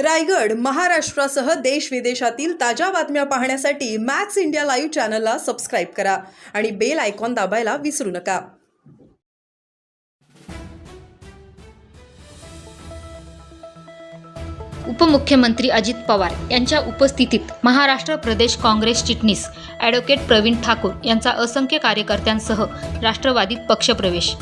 रायगड महाराष्ट्रासह देश विदेशातील ताज्या बातम्या पाहण्यासाठी मॅक्स इंडिया लाईव्ह चॅनलला सबस्क्राईब करा आणि बेल आयकॉन दाबायला विसरू नका. उपमुख्यमंत्री अजित पवार यांच्या उपस्थितीत महाराष्ट्र प्रदेश काँग्रेस चिटणीस ॲडव्होकेट प्रवीण ठाकूर यांचा असंख्य कार्यकर्त्यांसह राष्ट्रवादीत पक्षप्रवेश.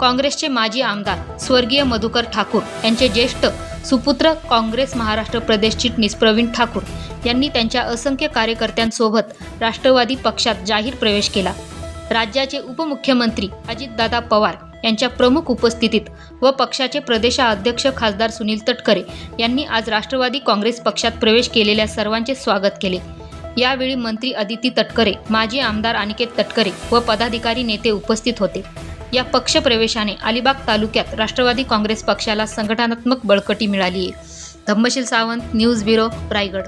काँग्रेसचे माजी आमदार स्वर्गीय मधुकर ठाकूर यांचे ज्येष्ठ सुपुत्र काँग्रेस महाराष्ट्र प्रदेश चिटणीस प्रवीण ठाकूर यांनी त्यांच्या असंख्य कार्यकर्त्यांसोबत राष्ट्रवादी पक्षात जाहीर प्रवेश केला. राज्याचे उपमुख्यमंत्री अजितदादा पवार यांच्या प्रमुख उपस्थितीत व पक्षाचे प्रदेशाध्यक्ष खासदार सुनील तटकरे यांनी आज राष्ट्रवादी काँग्रेस पक्षात प्रवेश केलेल्या सर्वांचे स्वागत केले. यावेळी मंत्री अदिती तटकरे माजी आमदार अनिकेत तटकरे व पदाधिकारी नेते उपस्थित होते. या पक्षप्रवेशाने अलिबाग तालुक्यात राष्ट्रवादी काँग्रेस पक्षाला संघटनात्मक बळकटी मिळाली आहे धम्मशील सावंत न्यूज ब्युरो रायगड.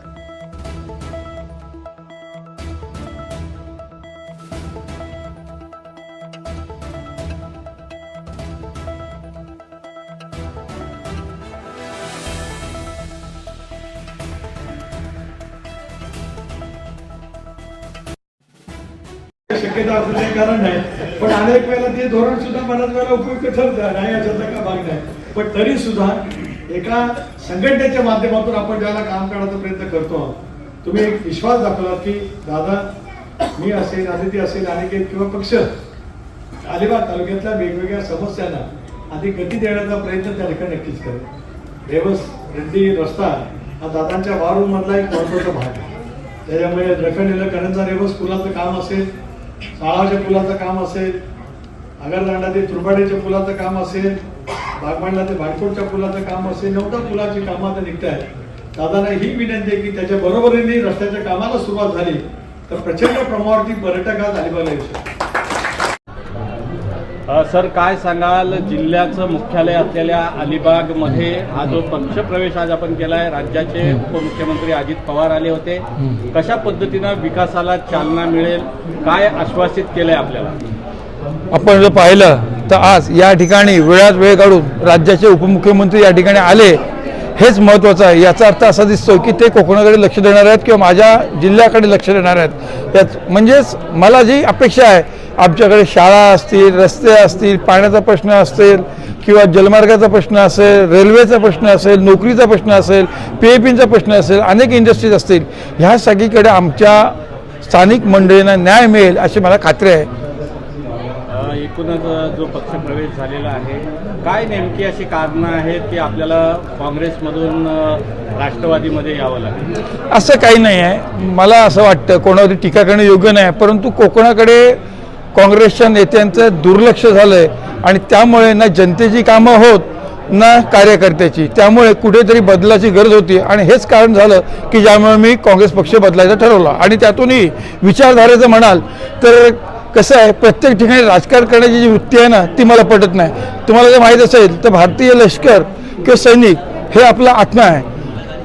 शक्यता असं काही कारण नाही. पण अनेक वेळेला ते धोरण सुद्धा बऱ्याच वेळेला उपयुक्त ठरतं. नाही याच्यातला का भाग नाही. पण तरी सुद्धा एका संघटनेच्या माध्यमातून आपण ज्याला काम करण्याचा प्रयत्न करतो तुम्ही एक विश्वास दाखवला की दादा मी असेल आदिती असेल अनिकेत किंवा पक्ष अलिबाग तालुक्यातल्या वेगवेगळ्या समस्यांना अधिक गती देण्याचा प्रयत्न त्या ठिकाणी नक्कीच करेल देवस रेड्डी रस्ता हा दादांच्या वारून मधला एक महत्त्वाचा भाग आहे. त्याच्यामुळे रखडलेलं करंजा रेवस पुलाचं काम असेल साळाच्या पुलाचं काम असेल आगरदांडा ते तुरबाडीच्या पुलाचं काम असेल बागमांडला ते भाटकोटच्या पुलाचं काम असेल नवदा पुलाची कामं आता निघत आहेत दादांना ही विनंती आहे की त्याच्या बरोबरीने रस्त्याच्या कामाला सुरुवात झाली तर प्रचंड प्रमाणावरती पर्यटक आज अलिबागला येऊ शकतो सर काय सांगाल? जिल्ह्याचं मुख्यालय असलेल्या अलिबागमध्ये हा जो पक्षप्रवेश आज आपण केलाय राज्याचे उपमुख्यमंत्री अजित पवार आले होते. कशा पद्धतीनं विकासाला चालना मिळेल? काय आश्वासित केलंय आपल्याला? आपण जर पाहिलं तर आज या ठिकाणी वेळात वेळ काढून राज्याचे उपमुख्यमंत्री या ठिकाणी आले हेच महत्त्वाचं आहे. याचा अर्थ असा दिसतो की ते कोकणाकडे लक्ष देणार आहेत किंवा माझ्या जिल्ह्याकडे लक्ष देणार आहेत. यात म्हणजेच मला जी अपेक्षा आहे आमच्याकडे शाळा असतील रस्ते असतील पाण्याचा प्रश्न असेल किंवा जलमार्गाचा प्रश्न असेल रेल्वेचा प्रश्न असेल नोकरीचा प्रश्न असेल पी ए पीचा प्रश्न असेल अनेक इंडस्ट्रीज असतील ह्या सगळीकडे आमच्या स्थानिक मंडळींना न्याय मिळेल अशी मला खात्री आहे. एकूणच जो पक्षप्रवेश झालेला आहे काय नेमकी अशी कारणं आहेत की आपल्याला काँग्रेसमधून राष्ट्रवादीमध्ये यावं लागेल? असं काही नाही आहे. मला असं वाटतं कोणावरती टीका करणं योग्य नाही परंतु कोकणाकडे काँग्रेसच्या नेत्यांचं दुर्लक्ष झालं आहे आणि त्यामुळे ना जनतेची कामं होत ना कार्यकर्त्याची. त्यामुळे कुठेतरी बदलाची गरज होती आणि हेच कारण झालं की ज्यामुळे मी काँग्रेस पक्ष बदलायचा ठरवला. आणि त्यातूनही विचारधारेचं म्हणाल तर कसं आहे प्रत्येक ठिकाणी राजकारण करण्याची जी वृत्ती आहे ना ती मला पटत नाही. तुम्हाला जर माहीत असेल तर भारतीय लष्कर किंवा सैनिक हे आपला आत्मा आहे.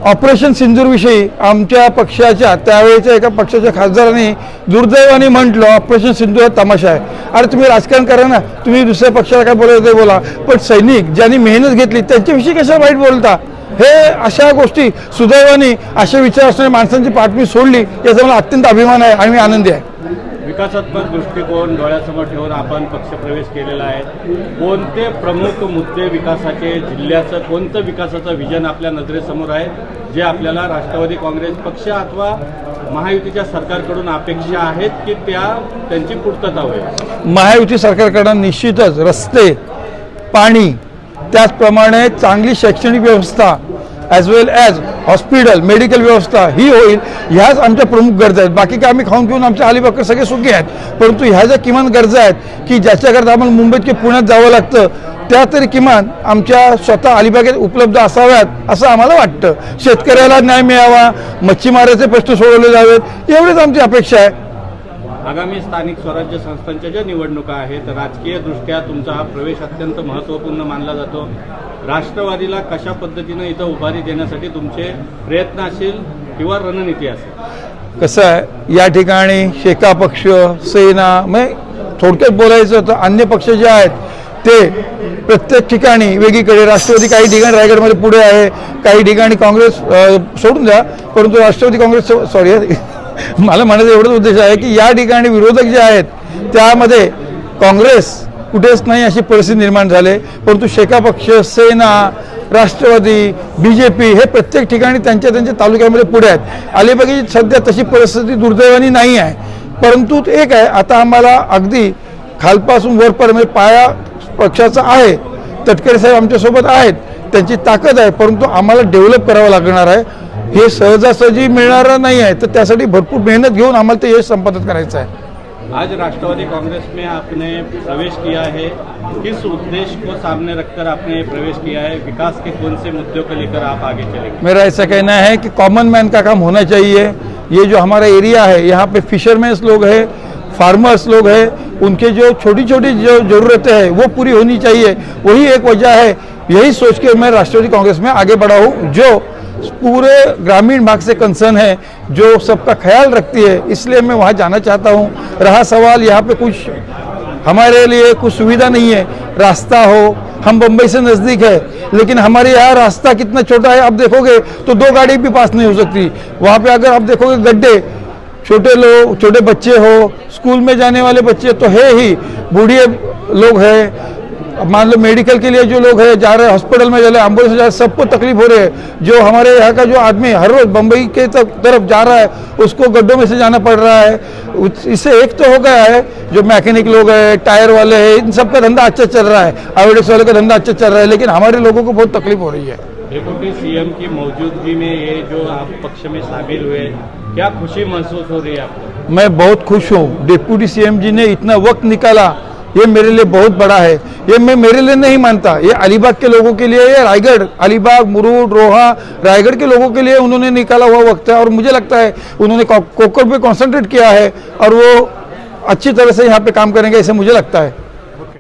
ऑपरेशन सिंदूरविषयी आमच्या पक्षाच्या त्यावेळेच्या एका पक्षाच्या खासदारांनी दुर्दैवाने म्हटलं ऑपरेशन सिंधूर हा तमाशा आहे. अरे तुम्ही राजकारण करा ना तुम्ही दुसऱ्या पक्षाला काय बोलायचं ते बोला. पण सैनिक ज्यांनी मेहनत घेतली त्यांच्याविषयी कशा वाईट बोलता? हे अशा गोष्टी सुदैवाने असे विचार असणाऱ्या माणसांची पाठमी सोडली याचा मला अत्यंत अभिमान आहे आणि मी आनंदी आहे. विकासात्मक दृष्टिकोन डोळ्यासमोर ठेवून आपण पक्षप्रवेश केलेला आहे. कोणते प्रमुख मुद्दे विकासाचे जिल्ह्याचं कोणतं विकासाचं विजन आपल्या नजरेसमोर आहे जे आपल्याला राष्ट्रवादी काँग्रेस पक्ष अथवा महायुतीच्या सरकारकडून अपेक्षा आहेत की त्या त्यांची पूर्तता होईल? महायुती सरकारकडून निश्चितच रस्ते पाणी त्याचप्रमाणे चांगली शैक्षणिक व्यवस्था as well as hospital medical व्यवस्था ही होईल ह्याच आमच्या प्रमुख गरजा आहेत. बाकी काय आम्ही खाऊन पिऊन आमच्या अलिबागकडे सगळे सुखी आहेत. परंतु ह्या ज्या किमान गरजा आहेत की ज्याच्याकरता आम्हाला मुंबईत किंवा पुण्यात जावं लागतं त्या तरी किमान आमच्या स्वतः अलिबागेत उपलब्ध असाव्यात असं आम्हाला वाटतं. शेतकऱ्याला न्याय मिळावा मच्छीमाराचे प्रश्न सोडवले जावेत एवढीच आमची अपेक्षा आहे. आगामी स्थानिक स्वराज्य संस्थांच्या ज्या निवडणुका आहेत राजकीय दृष्ट्या तुमचा हा प्रवेश अत्यंत महत्त्वपूर्ण मानला जातो. राष्ट्रवादीला कशा पद्धतीनं इथं उभारी देण्यासाठी तुमचे प्रयत्न असेल किंवा रणनीती असेल? कसं आहे या ठिकाणी शेका पक्ष सेना म्हणजे थोडक्यात बोलायचं तर अन्य पक्ष जे आहेत ते प्रत्येक ठिकाणी वेगळीकडे राष्ट्रवादी काही ठिकाणी रायगडमध्ये पुढे आहे काही ठिकाणी काँग्रेस सोडून द्या परंतु राष्ट्रवादी काँग्रेस सॉरी मला म्हणायचा एवढंच उद्देश आहे की या ठिकाणी विरोधक जे आहेत त्यामध्ये काँग्रेस कुठेच नाही अशी परिस्थिती निर्माण झाली. परंतु शेका पक्ष सेना राष्ट्रवादी बी जे पी हे प्रत्येक ठिकाणी त्यांच्या त्यांच्या तालुक्यामध्ये पुढे आहेत. अलिबागची सध्या तशी परिस्थिती दुर्दैवानी नाही आहे. परंतु एक आहे आता आम्हाला अगदी खालपासून वरपर्यंत पाया पक्षाचा आहे. तटकरे साहेब आमच्यासोबत आहेत. त्यांची ताकद आहे परंतु आम्हाला डेव्हलप करावं लागणार आहे. हे सहजासहजी मिळणारं नाही आहे तर त्यासाठी भरपूर मेहनत घेऊन आम्हाला ते यश संपादित करायचं आहे. आज राष्ट्रवादी कांग्रेस में आपने प्रवेश किया है. किस उद्देश्य को सामने रखकर आपने प्रवेश किया है? विकास के कौन से मुद्दों को लेकर आप आगे चलेंगे? मेरा ऐसा कहना है कि कॉमन मैन का काम होना चाहिए। ये जो हमारा एरिया है यहाँ पे फिशरमैन्स लोग हैं फार्मर्स लोग हैं उनके जो छोटी छोटी जो ज़रूरतें हैं वो पूरी होनी चाहिए। वही एक वजह है यही सोच के मैं राष्ट्रवादी कांग्रेस में आगे बढ़ा हूँ, जो पूरे ग्रामीण भाग से कंसर्न है, जो सबका ख्याल रखती है, इसलिए मैं वहाँ जाना चाहता हूँ। रहा सवाल, यहाँ पे कुछ हमारे लिए कुछ सुविधा नहीं है, रास्ता हो, हम बम्बई से नज़दीक है, लेकिन हमारे यहाँ रास्ता कितना छोटा है, आप देखोगे तो दो गाड़ी भी पास नहीं हो सकती। वहाँ पे अगर आप देखोगे गड्ढे, छोटे लोग, छोटे बच्चे हो, स्कूल में जाने वाले बच्चे तो है ही, बूढ़े लोग हैं अब मान लो मेडिकल के लिए जो लोग हैं जा रहे हैं हॉस्पिटल में जा रहे हैं एंबुलेंस जा रहे सबको तकलीफ़ हो रही है। जो हमारे यहाँ का जो आदमी हर रोज बम्बई के तरफ़ जा रहा है उसको गड्ढों में से जाना पड़ रहा है। इससे एक तो हो गया है जो मैकेनिक लोग हैं टायर वाले हैं इन सब का धंधा अच्छा चल रहा है। आयोडेक्स वाले का धंधा अच्छा चल रहा है लेकिन हमारे लोगों को बहुत तकलीफ़ हो रही है। डेप्यूटी सीएम की मौजूदगी में ये जो आप पक्ष में शामिल हुए क्या खुशी महसूस हो रही है आपको? मैं बहुत खुश हूँ। डिप्टी सीएम जी ने इतना वक्त निकाला ये मेरे लिए बहुत बड़ा है। ये मैं मेरे लिए नहीं मानता। ये अलीबाग के लोगों के लिए ये रायगढ़, अलीबाग, मुरूड, रोहा, रायगढ़ के लोगों के लिए उन्होंने निकाला हुआ वक्त है और मुझे लगता है उन्होंने कोकर पे कॉन्सेंट्रेट किया है और वो अच्छी तरह से यहाँ पे काम करेंगे ऐसे मुझे लगता है।